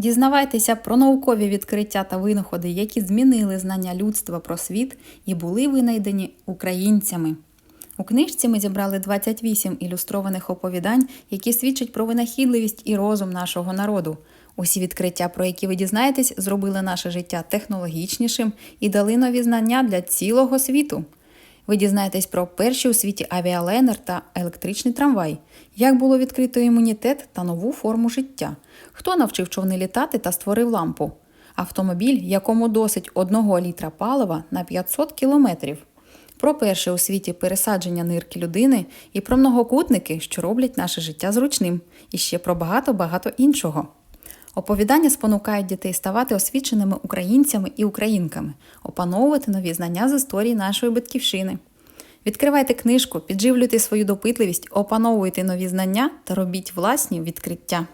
Дізнавайтеся про наукові відкриття та винаходи, які змінили знання людства про світ і були винайдені українцями. У книжці ми зібрали 28 ілюстрованих оповідань, які свідчать про винахідливість і розум нашого народу. Усі відкриття, про які ви дізнаєтесь, зробили наше життя технологічнішим і дали нові знання для цілого світу. Ви дізнаєтесь про перший у світі авіаленер та електричний трамвай, як було відкрито імунітет та нову форму життя, хто навчив човни літати та створив лампу, автомобіль, якому досить 1 літра палива на 500 кілометрів, про перше у світі пересадження нирки людини і про многокутники, що роблять наше життя зручним, і ще про багато-багато іншого. Оповідання спонукають дітей ставати освіченими українцями і українками, опановувати нові знання з історії нашої батьківщини. Відкривайте книжку, підживлюйте свою допитливість, опановуйте нові знання та робіть власні відкриття.